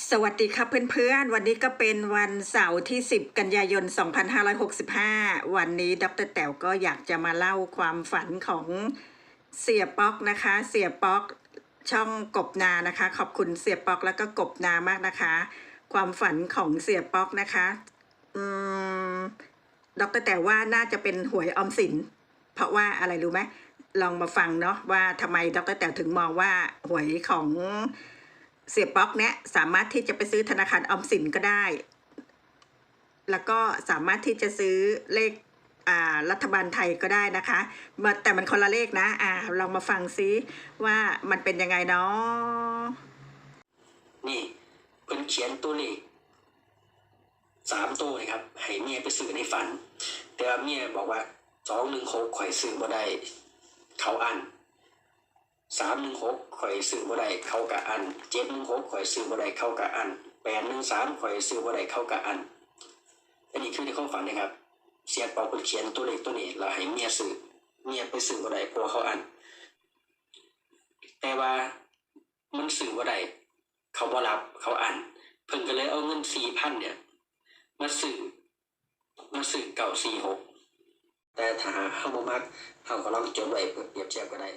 สวัสดีครับเพื่อนๆ วันนี้ก็เป็นวันเสาร์ที่ 10 กันยายน 2565 วันนี้ดรแต๋วก็อยากจะมาเล่าความฝันของเสียป๊อกนะคะ เสียป๊อกช่องกบนานะคะ ขอบคุณเสียป๊อกแล้วก็กบนามากนะคะ ความฝันของเสียป๊อกนะคะอืมดรแต๋วว่าน่าจะเป็นหวยออมสิน เพราะว่าอะไรรู้ไหมลองมาฟังเนาะว่าทำไมดรแต๋วถึงมองว่าหวยของ เสียป๊อกเนี้ยสามารถที่จะไปซื้อธนาคารออมสินก็ได้ แล้วก็สามารถที่จะซื้อเลขอ่ารัฐบาลไทยก็ได้นะคะมาแต่มันคนละเลขนะอ่าลองมาฟังซิว่ามันเป็นยังไงเนาะนี่เพิ่นเขียนตัวเลขสามตัวเลยครับให้เมียไปซื้อในฝัน แต่ว่าเมียบอกว่าสองหนึ่งหกข่อยซื้อบ่ได้ เขาอัน สามหนึ่งหกข่อยซื้อบ่ได้เข้ากะอันเจ็ดหนึ่งหกข่อยซื้อบ่ได้เข้ากะอันแปดหนึ่งสามข่อยซื้อบ่ได้เข้ากะอัน อันนี้คือในความฝันนะครับ เสียเปาเพิ่นเขียนตัวเลขตัวนี้แล้วให้เมียซื้อเมียไปซื้อบ่ได้เพราะว่าเขาอัน แต่ว่ามันซื้อบ่ได้เขาบ่รับเขาอ่านเพิ่นก็เลยเอาเงินสี่พันเนี่ยมาซื้อมาซื้อเก่าสี่หกแต่ถ้าเฮาบ่มักเฮาก็ลองจดไว้เพื่อเปรียบเทียบก็ได้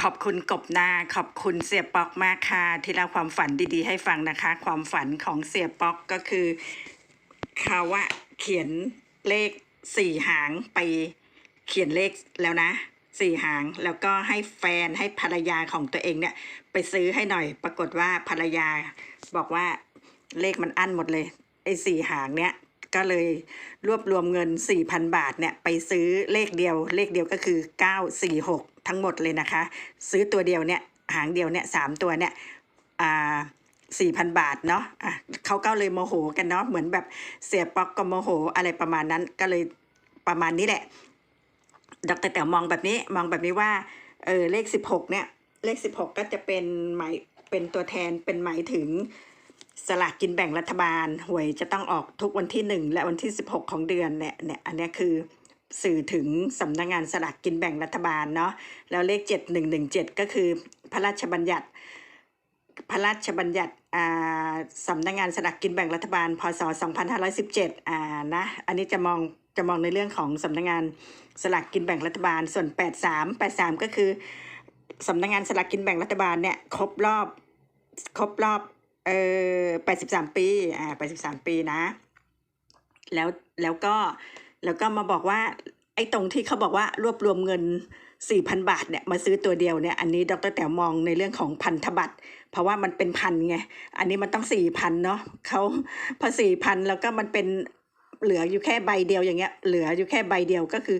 ขอบคุณกบนาขอบคุณเสียป๊อกมากค่ะ ที่เล่าความฝันดีๆ ให้ฟังนะคะ ความฝันของเสียป๊อกก็คือเขาว่าเขียนเลขสี่หางไปเขียนเลขแล้วนะสี่หางแล้วก็ให้แฟนให้ภรรยาของตัวเองเนี่ย ไปซื้อให้หน่อย ปรากฏว่าภรรยาบอกว่าเลขมันอั้นหมดเลยไอ้สี่หางเนี่ยก็เลยรวบรวมเงิน 4,000 บาทเนี่ยไปซื้อเลขเดียวเลขเดียวก็คือ 946 ทั้งหมดเลยนะคะ ซื้อตัวเดียวเนี่ยหางเดียวเนี่ยสามตัวเนี่ยอ่าสี่พันบาทเนาะอะเขาก็เลยโมโหกันเนาะเหมือนแบบเสียป๊อกก็โมโหอะไรประมาณนั้นก็เลยประมาณนี้แหละดรแต๋วมองแบบนี้มองแบบนี้ว่าเออเลขสิบหกเนี่ยเลขสิบหกก็จะเป็นหมายเป็นตัวแทนเป็นหมายถึงสลากกินแบ่งรัฐบาลหวยจะต้องออกทุกวันที่หนึ่งและวันที่สิบหกของเดือนเนี่ยเนี่ยอันนี้คือ สื่อถึงสำนักงานสลากกินแบ่งรัฐบาลเนาะแล้วเลขเจ็ดหนึ่งหนึ่งเจ็ดก็คือพระราชบัญญัติ พระราชบัญญัติสำนักงานสลากกินแบ่งรัฐบาล พศ 2517อ่านะอันนี้จะมองจะมองในเรื่องของสำนักงานสลากกินแบ่งรัฐบาลส่วน 83 83 ก็คือสำนักงานสลากกินแบ่งรัฐบาลเนี่ยครบรอบครบรอบเออ83 ปีอ่า83 ปีนะ แล้วแล้วก็ แล้วก็มาบอกว่าไอ้ตรงที่เขาบอกว่ารวบรวมเงิน 4,000 บาทเนี่ยมาซื้อตัวเดียวเนี่ยอันนี้ดรแต๋วมองในเรื่องของพันธบัตรเพราะว่ามันเป็นพันไงอันนี้มันต้องสี่พันเนาะเขาพอสี่พันแล้วก็มันเป็นเหลืออยู่แค่ใบเดียวอย่างเงี้ยเหลืออยู่แค่ใบเดียวก็คือ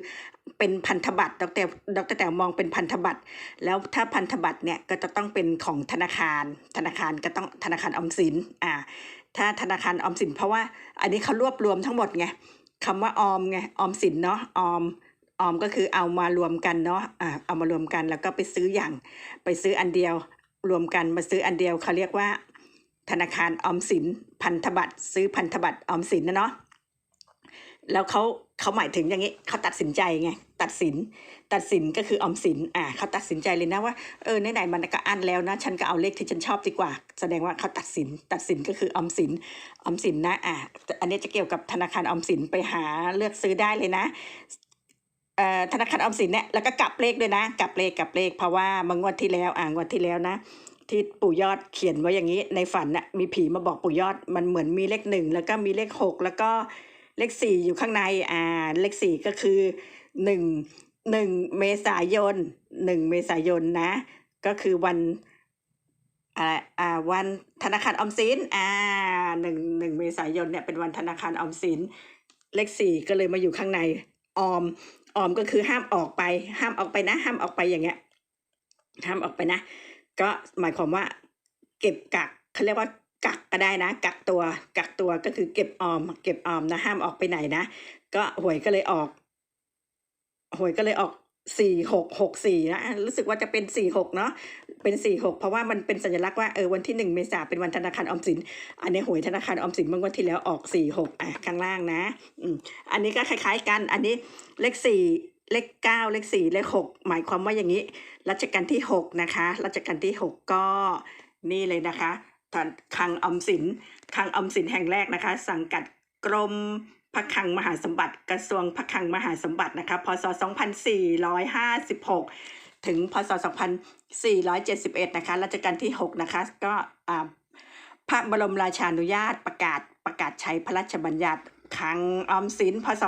เป็นพันธบัตรดรดรแต่มองเป็นพันธบัตรแล้วถ้าพันธบัตรเนี่ยก็จะต้องเป็นของธนาคาร ธนาคารก็ต้องธนาคารออมสินอ่าถ้าธนาคารออมสินเพราะว่าอันนี้เขารวบรวมทั้งหมดไง คำว่าออมไงออมสินเนาะออมออมก็คือเอามารวมกันเนาะอ่าเอามารวมกันแล้วก็ไปซื้ออย่างไปซื้ออันเดียวรวมกันมาซื้ออันเดียวเขาเรียกว่า ธนาคารออมสินพันธบัตรซื้อพันธบัตรออมสินนะเนาะแล้วเขาเขาหมายถึงอย่างนี้เขาตัดสินใจไง ตัดสิน ตัดสินก็คือออมสินอ่าเขาตัดสินใจเลยนะว่าเออไหนๆมันก็อันแล้วนะ ฉันก็เอาเลขที่ฉันชอบดีกว่า แสดงว่าเขาตัดสิน ตัดสินก็คือออมสินออมสินนะอ่าอันนี้จะเกี่ยวกับธนาคารออมสินไปหาเลือกซื้อได้เลยนะเอ่อธนาคารออมสินเนี่ยแล้วก็กลับเลขด้วยนะ กลับเลขกลับเลขเพราะว่าเมื่องวดที่แล้วอ่างวดที่แล้วนะ ที่ปู่ยอดเขียนไว้อย่างนี้ในฝันน่ะมีผีมาบอกปู่ยอดมันเหมือนมีเลขหนึ่งแล้วก็มีเลขหกแล้วก็เลขสี่อยู่ข้างในอ่าเลขสี่ก็คือ หนึ่งหนึ่งเมษายนหนึ่งเมษายนนะ ก็คือวันอะไรอ่าวันธนาคารออมสินอ่าหนึ่งหนึ่งเมษายนเนี่ยเป็นวันธนาคารออมสิน เลขสี่ก็เลยมาอยู่ข้างในออมออมก็คือห้ามออกไป ห้ามออกไปนะ ห้ามออกไปอย่างเงี้ยห้ามออกไปนะ ก็หมายความว่า เก็บกักเขาเรียกว่ากักก็ได้นะ กักตัวกักตัวก็คือเก็บออม เก็บออมนะ ห้ามออกไปไหนนะ ก็หวยก็เลยออก หวยก็เลยออกสี่หกหกสี่นะรู้สึกว่าจะเป็นสี่หกเนาะเป็นสี่หกเพราะว่ามันเป็นสัญลักษณ์ว่าเออวันที่หนึ่งเมษาเป็นวันธนาคารออมสิน อันนี้หวยธนาคารออมสินเมื่อวันที่แล้วออกสี่หกอะข้างล่างนะอืมอันนี้ก็คล้าย ๆ กันอันนี้เลขสี่เลขเก้าเลขสี่เลขหกหมายความว่าอย่างนี้รัชกาลที่หกนะคะรัชกาลที่หกก็นี่เลยนะคะธนคลังออมสินคลังออมสินแห่งแรกนะคะ สังกัดกรม พระคังมหาสมบัติ กระทรวงพระคังมหาสมบัตินะคะพศ 2456 ถึงพศ 2471 นะคะรัชกาลที่ 6 นะคะ ก็อ่าพระบรมราชานุญาตประกาศประกาศใช้พระราชบัญญัติคังออมสินพศ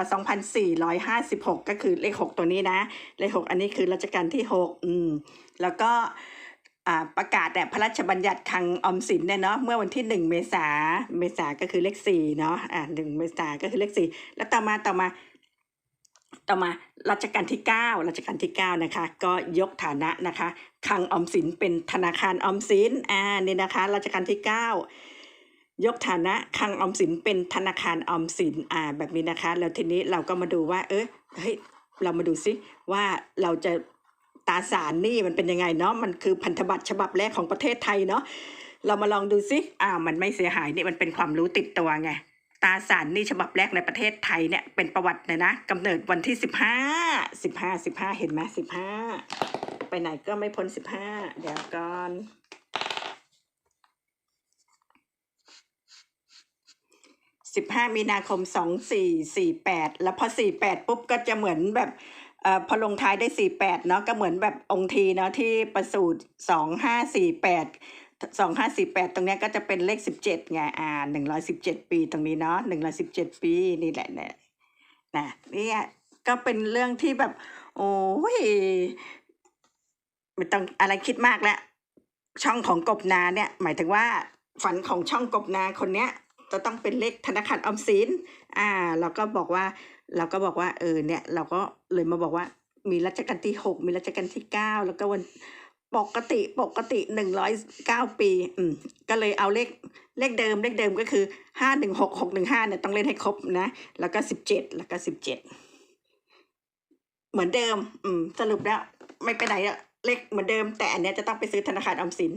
2456 ก็คือเลข 6 ตัวนี้นะ เลข 6 อันนี้คือรัชกาลที่ 6 อืม แล้วก็ ประกาศแต่พระราชบัญญัติคลังออมสินเนี่ยเนาะเมื่อวันที่ 1 เมษาเมษาก็คือเลข4เนาะอ่า1เมษาก็คือเลข4แล้วต่อมาต่อมา ต่อมารัชกาลที่ 9รัชกาลที่ 9 นะคะ ก็ยกฐานะนะคะคลังออมสินเป็นธนาคารออมสินอ่านี่นะคะรัชกาลที่ 9 ยกฐานะคลังออมสินเป็นธนาคารออมสินอ่าแบบนี้นะคะ แล้วทีนี้เราก็มาดูว่า เออเฮ้ยเรามาดูซิว่าเราจะ ตาสารนี่มันเป็นยังไงเนาะมันคือพันธบัตรฉบับแรกของประเทศไทยเนาะเรามาลองดูซิอ่าวมันไม่เสียหายนี่มันเป็นความรู้ติดตัวไงตาสารนี่ฉบับแรกในประเทศไทยเนี่ยเป็นประวัติเลยนะกำเนิดวันที่สิบห้าสิบห้าสิบห้าเห็นไหมสิบห้าไปไหนก็ไม่พ้นสิบห้าเดี๋ยวก่อนสิบห้ามีนาคมสองสี่สี่แปดแล้วพอสี่แปดปุ๊บก็จะเหมือนแบบ อ่อพอลงท้ายได้วยสี่แปดเนาะก็เหมือนแบบองค์ทีเนาะที่ประสูตรสองห้าสี่แปดสองห้าสี่แปดตรงเนี้ยก็จะเป็นเลขสิบเจ็ดไงอ่าหนึ่งร้อยสิบเจ็ดปีตรงนี้เนาะหนึ่งร้อยสิบเจ็ดปีนี่แหละเนี่ยนะนี่ก็เป็นเรื่องที่แบบ โอ้ยไม่ต้องอะไรคิดมากแล้ว ช่องของกบนาเนี่ย หมายถึงว่าฝันของช่องกบนาคนเนี้ย จะต้องเป็นเลขธนาคารออมสินอ่าเราก็บอกว่าเราก็บอกว่าเออเนี่ยเราก็เลยมาบอกว่ามีรัชกาลที่หกมีรัชกาลที่เก้าแล้วก็วันปกติปกติหนึ่งร้อยเก้าปีอืมก็เลยเอาเลขเลขเดิมเลขเดิมก็คือห้าหนึ่งหกหกหนึ่งห้าเนี่ยต้องเล่นให้ครบนะ แล้วก็สิบเจ็ดแล้วก็สิบเจ็ดเหมือนเดิม อืม สรุปแล้ว ไม่ไปไหนอะเลขเหมือนเดิม แต่อันเนี้ยจะต้องไปซื้อธนาคารออมสิน